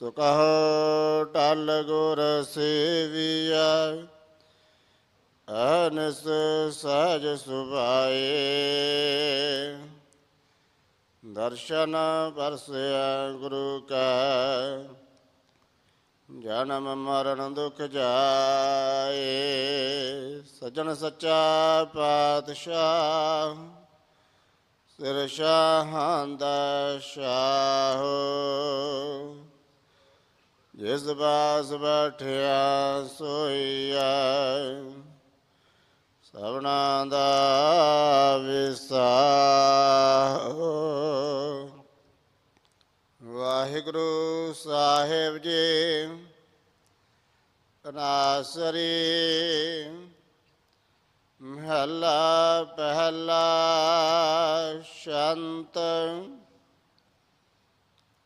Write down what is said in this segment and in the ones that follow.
ਸੁਕਹ ਟਲ ਗੁਰ ਸੇਵੀਆ ਅਨਸ ਸਹਜ ਸੁਭਾਏ। ਦਰਸ਼ਨ ਪਰਸਿਆ ਗੁਰੂ ਕਾ, ਜਨਮ ਮਰਨ ਦੁਖ ਜਾਏ। ਸਜਣ ਸੱਚਾ ਪਾਤਸ਼ਾਹ, ਸਿਰ ਸ਼ਾਹਾਂ ਦਾ ਸ਼ਾਹ। ਜਿਸ ਬਾਸ ਬੈਠਿਆ ਸੋਈਆ ਸਭਨਾ ਦਾ ਵਿਸਾਹ। ਵਾਹਿਗੁਰੂ ਸਾਹਿਬ ਜੀ ਨਾਸਰੀ ਮਹਲਾ ਪਹਿਲਾ ਸ਼ੰਤ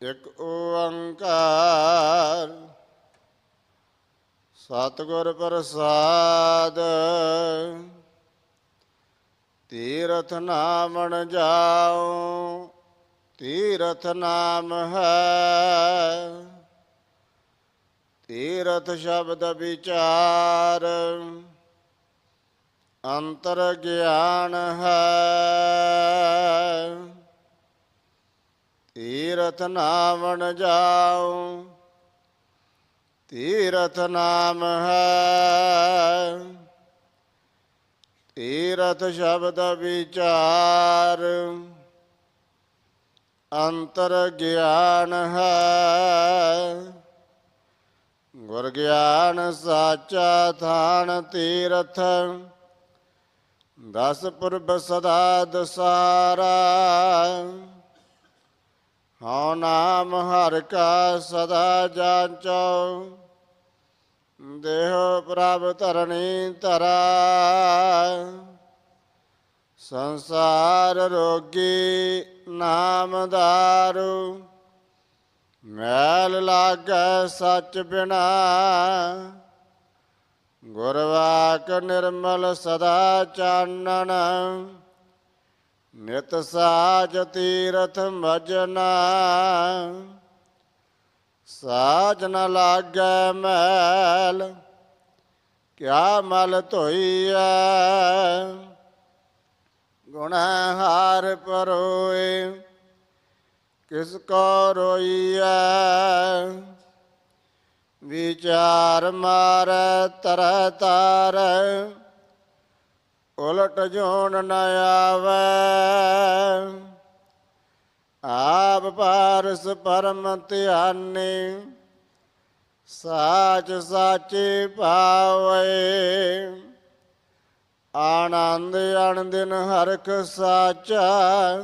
ਇੱਕ ਓੰਕਾਰ। ਸਤਿਗੁਰ ਪ੍ਰਸਾਦ। ਤੀਰਥ ਨਾਮਣ ਜਾਉ, ਤੀਰਥ ਨਾਮ ਹੈ। ਤੀਰਥ ਸ਼ਬਦ ਵਿਚਾਰ, ਅੰਤਰ ਗਿਆਨ ਹੈ। ਤੀਰਥ ਨਾਮਣ ਜਾਉ। ਤੀਰਥ ਨਾਮ ਹੈ। ਤੀਰਥ ਸ਼ਬਦ ਵਿਚਾਰ ਅੰਤਰ ਗਿਆਨ ਹੈ। ਗੁਰ ਗਿਆਨ ਸਾਚਾ ਥਾਨ ਤੀਰਥ, ਦਸ ਪੁਰਬ ਸਦਾ ਦਸਾਰਾ। ਹਉ ਨਾਮ ਹਰ ਕਾ ਸਦਾ ਜਾਂਚੋ। ਦੇਹ ਪ੍ਰਭ ਧਰਣੀ ਧਰਾ ਸੰਸਾਰ ਰੋਗੀ ਨਾਮ ਦਾਰੂ ਮੈਲ ਲਾਗੈ ਸੱਚ ਬਿਨਾ। ਗੁਰਵਾਕ ਨਿਰਮਲ ਸਦਾ ਚਾਨਣ। ਨਿਤ ਸਾਜ ਤੀਰਥ ਮਜਨਾ ਸਾਜ ਨ ਲਾਗੈ ਮੈਲ, ਕਿਆ ਮਲ ਧੋਈਐ? ਗੁਣ ਹਾਰ ਪਰੋਏ, ਕਿਸ ਕੋ ਰੋਈਐ? ਵਿਚਾਰ ਮਾਰ, ਤਰ ਤਾਰ। ਉਲਟ ਜੋਨ ਨ ਆਵੈ। ਆਪ ਪਾਰਸ ਪਰਮ ਧਿਆਨੀ, ਸਾਚ ਸਾਚੇ ਪਾਵੇ ਆਨੰਦ ਅਨੰਦਿਨ ਹਰਖ ਸਾਚਾ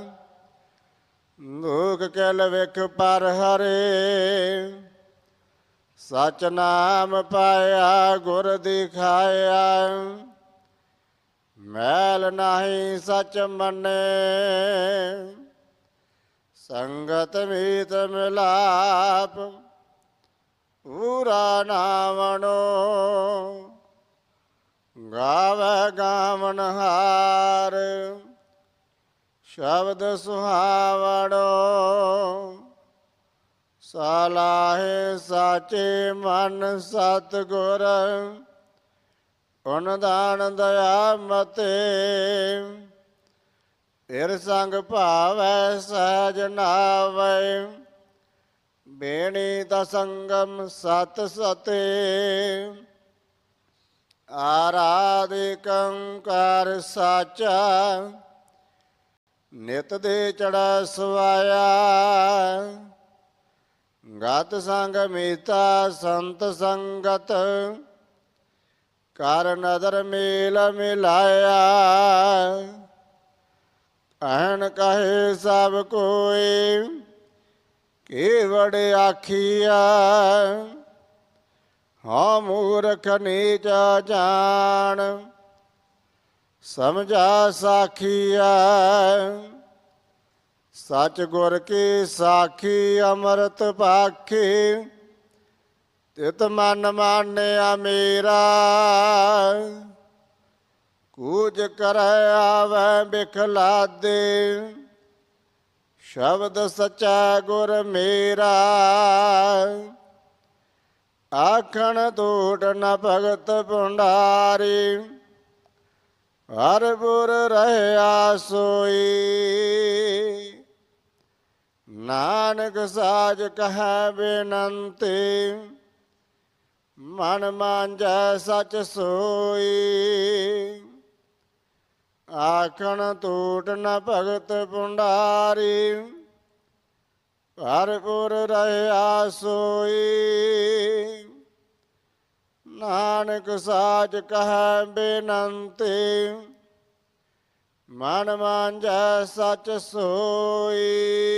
ਦੁਖ ਕਲ ਵਿਖ ਪਰ ਹਰੇ। ਸਚ ਨਾਮ ਪਾਇਆ, ਗੁਰ ਦਿਖਾਇਆ। ਮੈਲ ਨਹੀਂ ਸਚ ਮੰਨੇ। ਸੰਗਤ ਮੀਤ ਮਿਲਾਪ, ਪੂਰਾ ਨਾਵਣੋ। ਗਾਵੇ ਗਾਵਨ ਹਾਰ, ਸ਼ਬਦ ਸੁਹਾਵਣੋ। ਸਲਾਹੇ ਸਾਚੇ ਮਨ ਸਤ ਗੁਰ ਉਨ ਦਾਨ ਦਇਆ ਮਤੇ ਫਿਰ ਸੰਗ ਭਾਵੈ ਸਹਜ ਨਾਵੈ। ਬੇਣੀ ਦਾ ਸੰਗਮ ਸਤ ਸਤੇ। ਆਰਾਧਿਕੰ ਕਰ ਸਾਚਾ। ਨਿਤ ਦੇ ਚੜਾ ਸਵਾਇਆ। ਗਤ ਸੰਗ ਮੀਤਾ ਸੰਤ ਸੰਗਤ। ਕਰ ਨਦਰ ਮੇਲ ਮਿਲਾਇਆ। ਅਹਨ ਕਹੇ ਸਭ ਕੋਈ ਕੇਵੜ ਆਖੀਆ ਹਾਂ ਮੂਰਖ ਨੀਚ ਜਾਣ, ਸਮਝਾ ਸਾਖੀਆ ਸਚ ਗੁਰ ਕੀ ਸਾਖੀ, ਅੰਮ੍ਰਿਤ ਪਾਖੀ ਤਿਤ ਮਨ ਮਾਨਿਆ ਮੇਰਾ, ਕੂਜ ਕਰੈ ਆਵੈ ਬਿਖਲਾਦੇ ਸ਼ਬਦ ਸਚਾ ਗੁਰ ਮੇਰਾ, ਆਖਣ ਟੂਟ ਨ ਭਗਤ ਭੰਡਾਰੀ, ਹਰ ਬੁਰ ਰਹਿਆ ਸੋਈ। ਨਾਨਕ ਸਾਜ ਕਹੈ ਬੇਨੰਤੀ ਮਨ ਮਾਂਜੈ ਸਚ ਸੋਈ। ਆਖਣ ਟੂਟ ਨ ਭਗਤ ਭੰਡਾਰੀ ਹਰਪੁਰ ਰਹਿਆ ਸੋਈ। ਨਾਨਕ ਸਾਚ ਕਹੈ ਬੇਨੰਤੀ, ਮਨ ਮਾਂਜੈ ਸਚ ਸੋਈ।